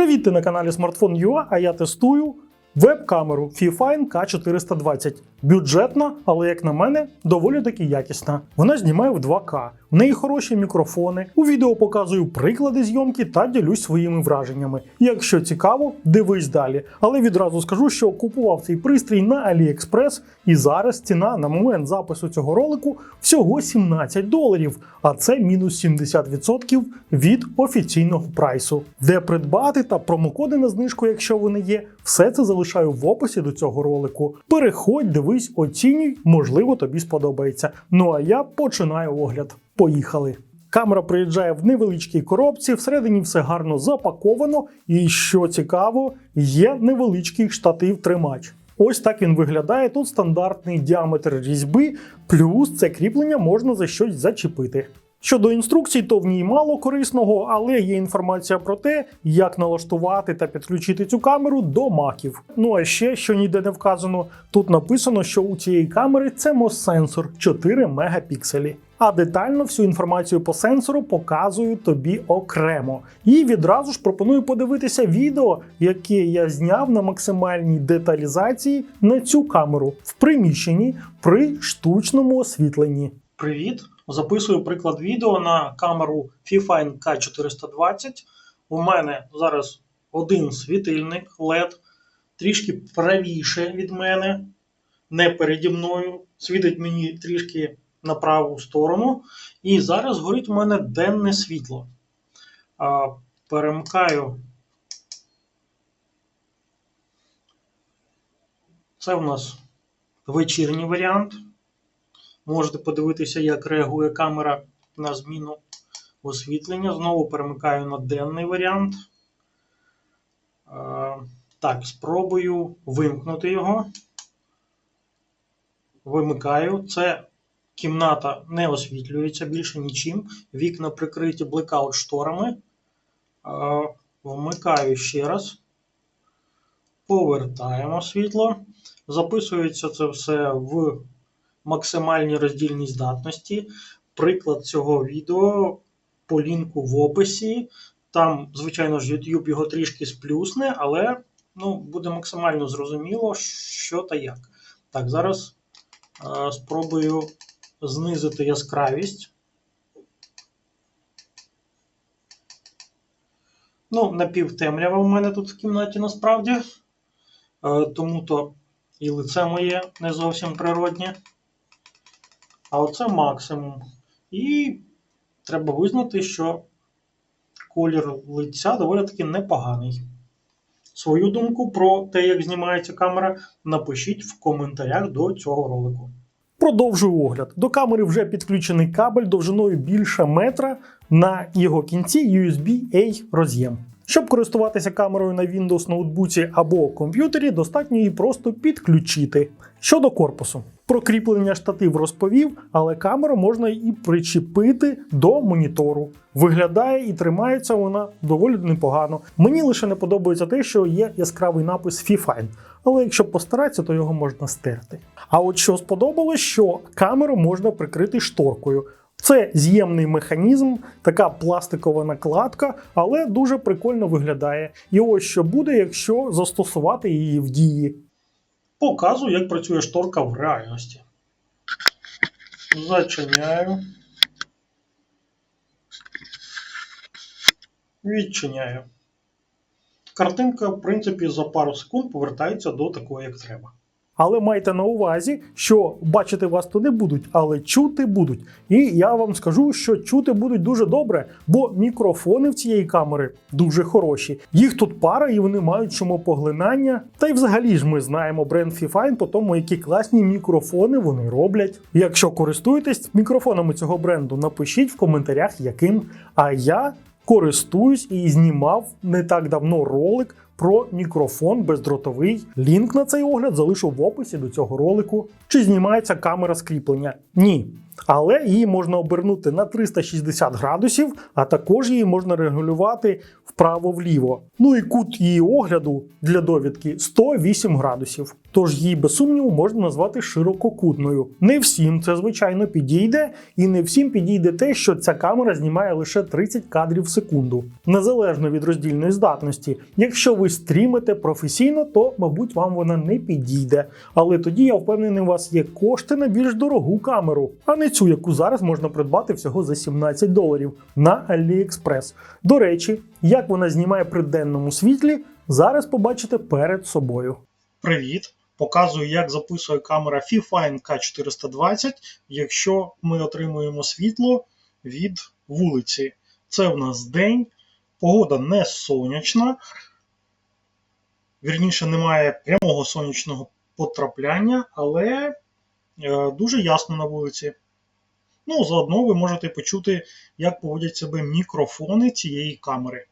Привіт, ти на каналі Smartphone.ua, а я тестую веб-камеру Fifine K420. Бюджетна, але як на мене, доволі таки якісна. Вона знімає в 2К. В неї хороші мікрофони. У відео показую приклади зйомки та ділюсь своїми враженнями. Якщо цікаво, дивись далі. Але відразу скажу, що купував цей пристрій на AliExpress, і зараз ціна на момент запису цього ролику всього 17 доларів, а це мінус 70% від офіційного прайсу. Де придбати та промокоди на знижку, якщо вони є, все це залишаю в описі до цього ролику. Переходь, дивись, оцінюй, можливо, тобі сподобається. Ну а я починаю огляд. Поїхали. Камера приїжджає в невеличкій коробці, всередині все гарно запаковано, і що цікаво, є невеличкий штатив-тримач. Ось так він виглядає. Тут стандартний діаметр різьби, плюс це кріплення можна за щось зачепити. Щодо інструкцій, то в ній мало корисного, але є інформація про те, як налаштувати та підключити цю камеру до маків. Ну а ще, що ніде не вказано, тут написано, що у цієї камери це MOS-сенсор 4 мегапікселі. А детально всю інформацію по сенсору показую тобі окремо. І відразу ж пропоную подивитися відео, яке я зняв на максимальній деталізації на цю камеру в приміщенні при штучному освітленні. Привіт! Записую приклад відео на камеру Fifine K420. У мене зараз один світильник LED, трішки правіше від мене, не переді мною. Світить мені трішки на праву сторону. І зараз горить у мене денне світло. Перемкаю. Це в нас вечірній варіант. Можете подивитися, як реагує камера на зміну освітлення. Знову перемикаю на денний варіант. Е, Так, спробую вимкнути його. Вимикаю. Це кімната не освітлюється більше нічим. Вікна прикриті блекаут шторами. Е, Вмикаю ще раз. Повертаємо світло. Записується це все в максимальній роздільній здатності. Приклад цього відео по лінку в описі. Там, звичайно ж, YouTube його трішки сплюсне, але ну, буде максимально зрозуміло, що та як. Так, зараз е, спробую знизити яскравість. Ну, напівтемрява у мене тут в кімнаті насправді. Е, тому то і лице моє не зовсім природнє. А оце максимум. І треба визнати, що колір лиця доволі таки непоганий. Свою думку про те, як знімається камера, напишіть в коментарях до цього ролику. Продовжую огляд. До камери вже підключений кабель довжиною більше метра на його кінці USB-A роз'єм. Щоб користуватися камерою на Windows ноутбуці або комп'ютері, достатньо її просто підключити. Щодо корпусу, про кріплення штатив розповів, але камеру можна і причепити до монітору. Виглядає і тримається вона доволі непогано. Мені лише не подобається те, що є яскравий напис Fifine, але якщо постаратися, то його можна стерти. А от що сподобалось, що камеру можна прикрити шторкою. Це з'ємний механізм, така пластикова накладка, але дуже прикольно виглядає. І ось що буде, якщо застосувати її в дії. Показую, як працює шторка в реальності. Зачиняю. Відчиняю. Картинка, в принципі, за пару секунд повертається до такої, як треба. Але майте на увазі, що бачити вас то не будуть, але чути будуть. І я вам скажу, що чути будуть дуже добре, бо мікрофони в цієї камери дуже хороші. Їх тут пара і вони мають шумопоглинання. Та й взагалі ж ми знаємо бренд Fifine по тому, які класні мікрофони вони роблять. Якщо користуєтесь мікрофонами цього бренду, напишіть в коментарях, яким. А я користуюсь і знімав не так давно ролик про мікрофон бездротовий. Лінк на цей огляд залишу в описі до цього ролику. Чи знімається камера скріплення? Ні. Але її можна обернути на 360 градусів, а також її можна регулювати вправо-вліво. Ну і кут її огляду для довідки 108 градусів. Тож її без сумніву можна назвати ширококутною. Не всім це звичайно підійде, і не всім підійде те, що ця камера знімає лише 30 кадрів в секунду, незалежно від роздільної здатності. Якщо ви стрімите професійно, то мабуть вам вона не підійде. Але тоді я впевнений, у вас є кошти на більш дорогу камеру, а не цю, яку зараз можна придбати всього за 17 доларів на AliExpress. До речі, як вона знімає при денному світлі, зараз побачите перед собою. Привіт! Показую, як записує камера Fifine K420, якщо ми отримуємо світло від вулиці. Це в нас день, погода не сонячна, вірніше, немає прямого сонячного потрапляння, але е, дуже ясно на вулиці. Ну, заодно ви можете почути, як поводять себе мікрофони цієї камери.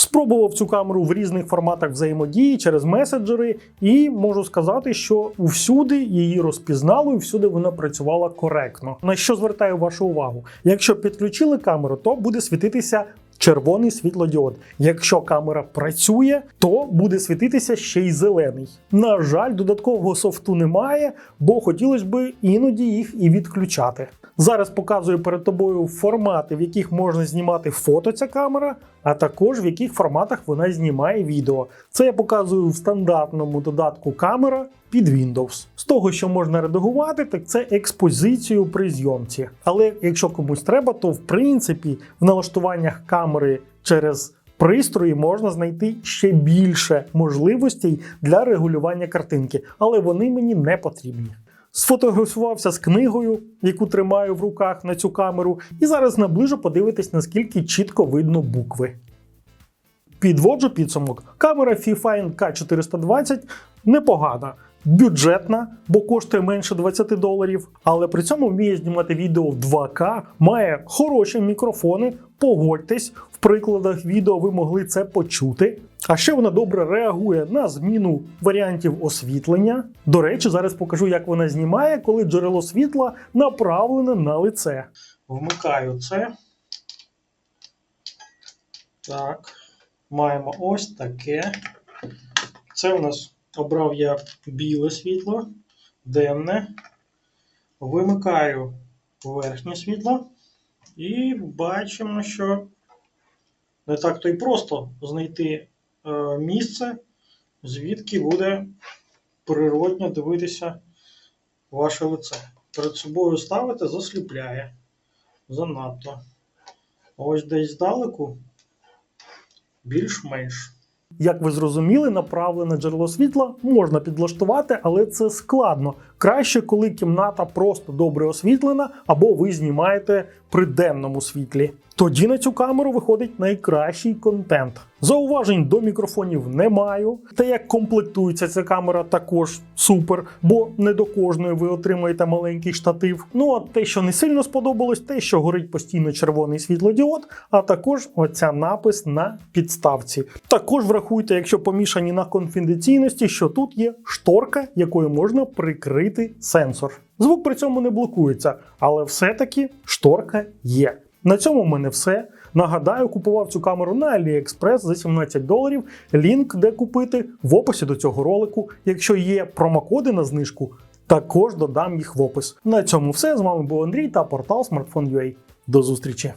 Спробував цю камеру в різних форматах взаємодії через меседжери, і можу сказати, що усюди її розпізнало і всюди вона працювала коректно. На що звертаю вашу увагу? Якщо підключили камеру, то буде світитися. Червоний світлодіод. Якщо камера працює, то буде світитися ще й зелений. На жаль, додаткового софту немає, бо хотілося б іноді їх і відключати. Зараз показую перед тобою формати, в яких можна знімати фото ця камера, а також в яких форматах вона знімає відео. Це я показую в стандартному додатку камера під Windows. З того, що можна редагувати, так це експозицію при зйомці. Але якщо комусь треба, то в принципі в налаштуваннях камери через пристрої можна знайти ще більше можливостей для регулювання картинки, але вони мені не потрібні. Сфотографувався з книгою, яку тримаю в руках на цю камеру, і зараз наближу подивитись, наскільки чітко видно букви. Підводжу підсумок. Камера Fifine K420 непогана, бюджетна, бо коштує менше 20 доларів, але при цьому вміє знімати відео в 2К, має хороші мікрофони. Погодьтесь, в прикладах відео ви могли це почути. А ще вона добре реагує на зміну варіантів освітлення. До речі, зараз покажу, як вона знімає, коли джерело світла направлене на лице. Вмикаю це. Так. Маємо ось таке. Це у нас обрав я біле світло, денне. Вимикаю верхнє світло. І бачимо, що не так то й просто знайти місце, звідки буде природньо дивитися ваше лице. Перед собою ставите, засліпляє. Занадто. Ось десь здалеку більш-менш. Як ви зрозуміли, направлене джерело світла можна підлаштувати, але це складно. Краще, коли кімната просто добре освітлена, або ви знімаєте при денному світлі. Тоді на цю камеру виходить найкращий контент. Зауважень до мікрофонів не маю. Те, як комплектується ця камера, також супер, бо не до кожної ви отримаєте маленький штатив. Ну а те, що не сильно сподобалось, те, що горить постійно червоний світлодіод, а також оця напис на підставці. Також врахуйте, якщо помішані на конфіденційності, що тут є шторка, якою можна прикрити сенсор. Звук при цьому не блокується, але все-таки шторка є. На цьому в мене все. Нагадаю, купував цю камеру на AliExpress за 17 доларів. Лінк, де купити, в описі до цього ролику. Якщо є промокоди на знижку, також додам їх в опис. На цьому все. З вами був Андрій та портал Smartphone.ua. До зустрічі!